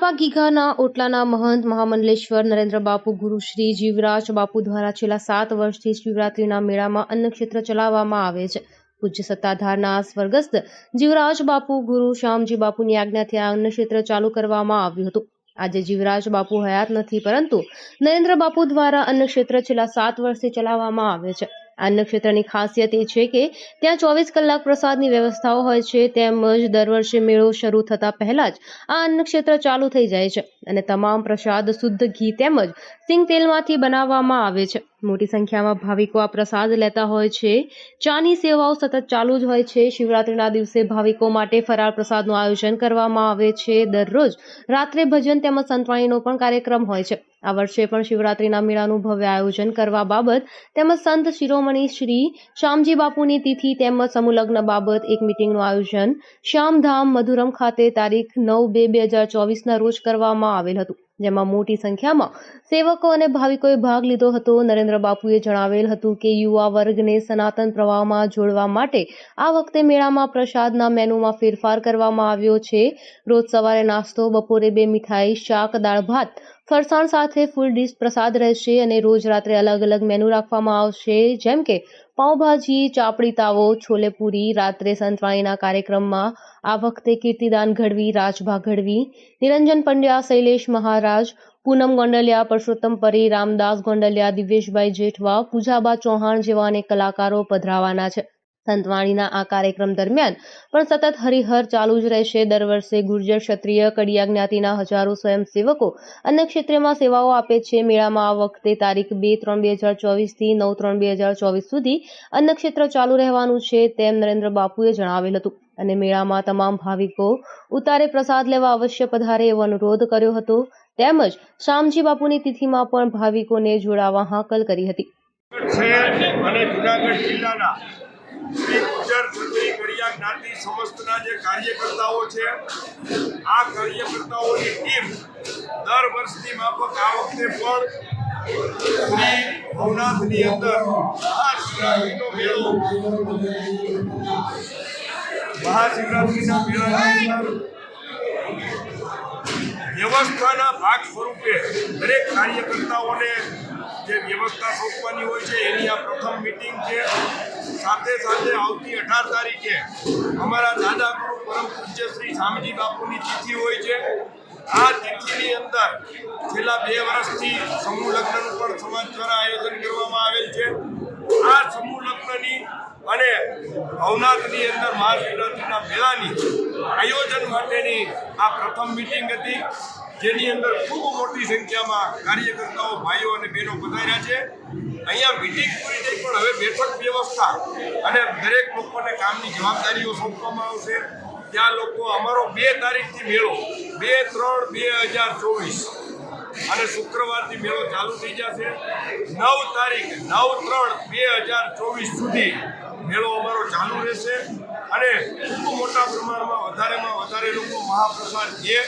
ગીઘાના ઓટલાના મહંત મહામંડલેશ્વર, નરેન્દ્ર બાપુ ગુરુ શ્રી, જીવરાજ બાપુ દ્વારા છેલ્લા સાત વર્ષથી શિવરાત્રીના મેળામાં અન્નક્ષેત્ર ચલાવવામાં આવે છે. પૂજ્ય સત્તાધારના સ્વર્ગસ્થ જીવરાજ બાપુ ગુરુ શ્યામજી બાપુની આજ્ઞાથી આ અન્નક્ષેત્ર ચાલુ કરવામાં આવ્યું હતું. આજે જીવરાજ બાપુ હયાત નથી, પરંતુ નરેન્દ્ર બાપુ દ્વારા અન્નક્ષેત્ર છેલ્લા સાત વર્ષથી ચલાવવામાં આવે છે. આ નક્ષત્રની ખાસિયત એ છે કે ત્યાં ચોવીસ કલાક પ્રસાદની વ્યવસ્થાઓ હોય છે, તેમજ દર વર્ષે મેળો શરૂ થતા પહેલા જ આ અન્નક્ષેત્ર ચાલુ થઈ જાય છે. અને તમામ પ્રસાદ શુદ્ધ ઘી તેમજ સિંગ તેલમાંથી બનાવવામાં આવે છે. મોટી સંખ્યામાં ભાવિકો આ પ્રસાદ લેતા હોય છે. ચાની સેવાઓ સતત ચાલુ જ હોય છે. શિવરાત્રીના દિવસે ભાવિકો માટે ફરાળ પ્રસાદનું આયોજન કરવામાં આવે છે. દરરોજ રાત્રે ભજન તેમજ સંતવાણીનો પણ કાર્યક્રમ હોય છે. આ વર્ષે પણ શિવરાત્રીના મેળાનું ભવ્ય આયોજન કરવા બાબત તેમજ સંત શિરોમણી શ્રી શ્યામજી બાપુની તિથિ તેમજ સમુલગ્ન બાબત એક મિટિંગનું આયોજન શ્યામધામ મધુરમ ખાતે તારીખ નવ બે બે હજાર ચોવીસના રોજ કરવામાં આવેલ હતું, જેમાં મોટી સંખ્યામાં સેવકો અને ભાવિકોએ ભાગ લીધો હતો. નરેન્દ્ર બાપુએ જણાવેલ હતું કે, યુવા વર્ગને સનાતન પ્રવાહમાં જોડવા માટે આ વખતે મેળામાં પ્રસાદના મેનુમાં ફેરફાર કરવામાં આવ્યો છે. રોજ સવારે નાસ્તો, બપોરે બે મીઠાઈ, શાક, દાળ, ભાત, ફરસાણ સાથે ફૂલ ડીશ પ્રસાદ રહેશે અને રોજ રાત્રે અલગ અલગ મેનુ રાખવામાં આવશે. જેમ કે પાઉંભાજી, ચાપડી તાવો છોલેપુરી રાત્રે સંતવાણીના કાર્યક્રમમાં આ વખતે કીર્તિદાન ઘડવી, રાજભા ઘડવી, નિરંજન પંડ્યા, શૈલેષ મહારાજ, પૂનમ ગોંડલિયા, પરસોત્તમ પરી, રામદાસ ગોંડલિયા, દિવ્યેશભાઈ જેઠવા, પૂજાબા ચૌહાણ જેવા અનેક કલાકારો પધરાવાના છે. સંતવાણીના આ કાર્યક્રમ દરમિયાન પણ સતત હરિહર ચાલુ જ રહેશે. દર વર્ષે ગુર્જર ક્ષત્રિય કડિયા જ્ઞાતિના હજારો સ્વયંસેવકો અન્ય ક્ષેત્રમાં સેવાઓ આપે છે. મેળામાં આ વખતે તારીખ બે ત્રણ બે હજાર ચોવીસથી નવ ત્રણ બે હજાર ચોવીસ સુધી અન્ય ક્ષેત્ર ચાલુ રહેવાનું છે તેમ નરેન્દ્ર બાપુએ જણાવેલ હતું. અને મેળામાં તમામ ભાવિકો ઉતારે પ્રસાદ લેવા અવશ્ય પધારે એવો અનુરોધ કર્યો હતો. તેમજ શામજી બાપુની તિથિમાં પણ ભાવિકોને જોડાવા હાકલ કરી હતી. અને જુનાગઢ જિલ્લાના શ્રી ગુજર ક્ષત્રિય જ્ઞાતિ સમસ્તના જે કાર્યકર્તાઓ છે, આ કાર્યકર્તાઓની ટીમ દર વર્ષની માફક આ વખતે પણ શ્રી ભવનાથની અંદર મહાશિવરાત્રિનો મેળો મહાશિવરાત્રિના મેળાની અંદર વ્યવસ્થાના ભાગ સ્વરૂપે દરેક કાર્યકર્તાઓને જે વ્યવસ્થા સોંપવાની હોય છે, એની આ પ્રથમ મિટિંગ છે. સાથે સાથે આવતી અઢાર તારીખે અમારા દાદા ગુરુ પરમ પૂજ્ય શ્રી શામજી બાપુની તિથિ હોય છે. આ તિથિની અંદર છેલ્લા બે વર્ષથી સમૂહ લગ્નનું પણ સમાજ દ્વારા આયોજન કરવામાં આવેલ છે. આ સમૂહ લગ્નની અને ભવનાથની અંદર મહાશિવરાત્રિના મેળાની આયોજન માટેની આ પ્રથમ મિટિંગ હતી. જેની અંદર ખૂબ મોટી સંખ્યામાં કાર્યકર્તાઓ, ભાઈઓ અને બહેનો પધાર્યા છે. અહીંયા મિટિંગ પૂરી થઈ પણ હવે બેઠક વ્યવસ્થા અને દરેક લોકોને કામની જવાબદારીઓ સોંપવામાં આવશે. ત્યાં લોકો અમારો બે તારીખથી મેળો, બે ત્રણ બે હજાર ચોવીસ અને શુક્રવારથી મેળો ચાલુ થઈ જશે. નવ તારીખ, નવ ત્રણ બે હજાર ચોવીસ સુધી મેળો અમારો ચાલુ રહેશે. અને ખૂબ મોટા પ્રમાણમાં, વધારેમાં વધારે લોકો મહાપ્રસાદ લે.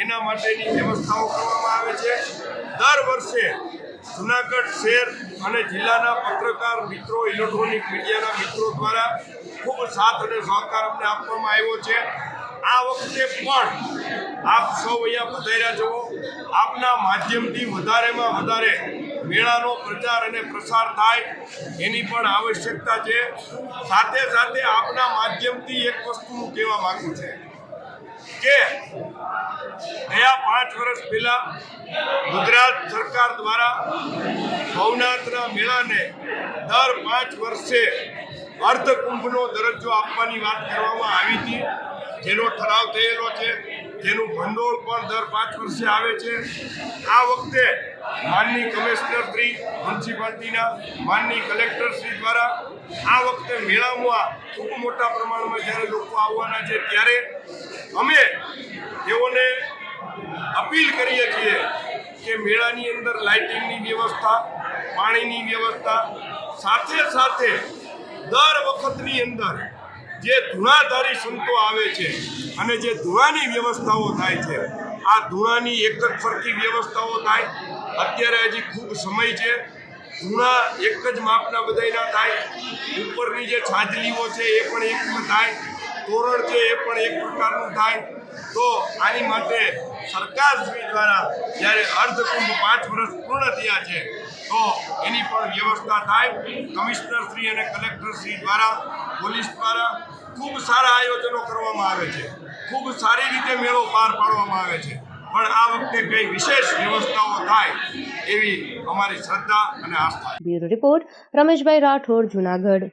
એના માટેની વ્યવસ્થાઓ કરવામાં આવે છે. દર વર્ષે જુનાગઢ શહેર અને જિલ્લાના પત્રકાર મિત્રો, ઇલેક્ટ્રોનિક મીડિયાના મિત્રો દ્વારા ખૂબ સાથ અને સહકાર અમને આપવામાં આવ્યો છે. આ વખતે પણ આપ સૌ અહીંયા પધાર્યા છો. આપના માધ્યમથી વધારેમાં વધારે મેળાનો પ્રચાર અને પ્રસાર થાય એની પણ આવશ્યકતા છે. સાથે સાથે આપના માધ્યમથી એક વસ્તુ હું કહેવા માગું છું કે પાંચ વર્ષ પહેલા ગુજરાત સરકાર દ્વારા ભવનાથના મેળાને દર પાંચ વર્ષે અર્ધકુંભનો દરજ્જો આપવાની વાત કરવામાં આવી હતી. જેનો ઠરાવ થયેલો છે, જેનું ભંડોળ પણ દર પાંચ વર્ષે આવે છે. આ વખતે માનની કમિશનર શ્રી મ્યુનિસિપાલિટીના માનની કલેક્ટર શ્રી દ્વારા આ વખતે મેળામાં ખૂબ મોટા પ્રમાણમાં જ્યારે લોકો આવવાના છે, ત્યારે અમે તેઓને અપીલ કરીએ છીએ કે મેળાની અંદર લાઇટિંગની વ્યવસ્થા, પાણીની વ્યવસ્થા, સાથે સાથે દર વખતની અંદર જે ધૂણાધારી સંતો આવે છે અને જે ધૂણાની વ્યવસ્થાઓ થાય છે, આ ધૂણાની એક જ ફરતી વ્યવસ્થાઓ થાય. અત્યારે હજી ખૂબ સમય છે, ધૂણા એક જ માપના બધાયના થાય. ઉપરની જે છાજલીઓ છે એ પણ એકમાં થાય, તોરણ છે એ પણ એક પ્રકારનું થાય. તો આની માટે સરકારશ્રી દ્વારા જ્યારે અર્ધકુંભ પાંચ વર્ષ પૂર્ણ થયા છે, તો એની પણ વ્યવસ્થા થાય. કમિશનરશ્રી અને કલેક્ટરશ્રી દ્વારા, પોલીસ દ્વારા ખૂબ સારા આયોજનો કરવામાં આવે છે. ખૂબ સારી રીતે મેળો પાર પાડવામાં આવે છે. પણ આ વખતે કંઈ વિશેષ વ્યવસ્થાઓ થાય એવી અમારી શ્રદ્ધા અને આસ્થા બ્યુરો રિપોર્ટ, રમેશભાઈ રાઠોડ, જુનાગઢ.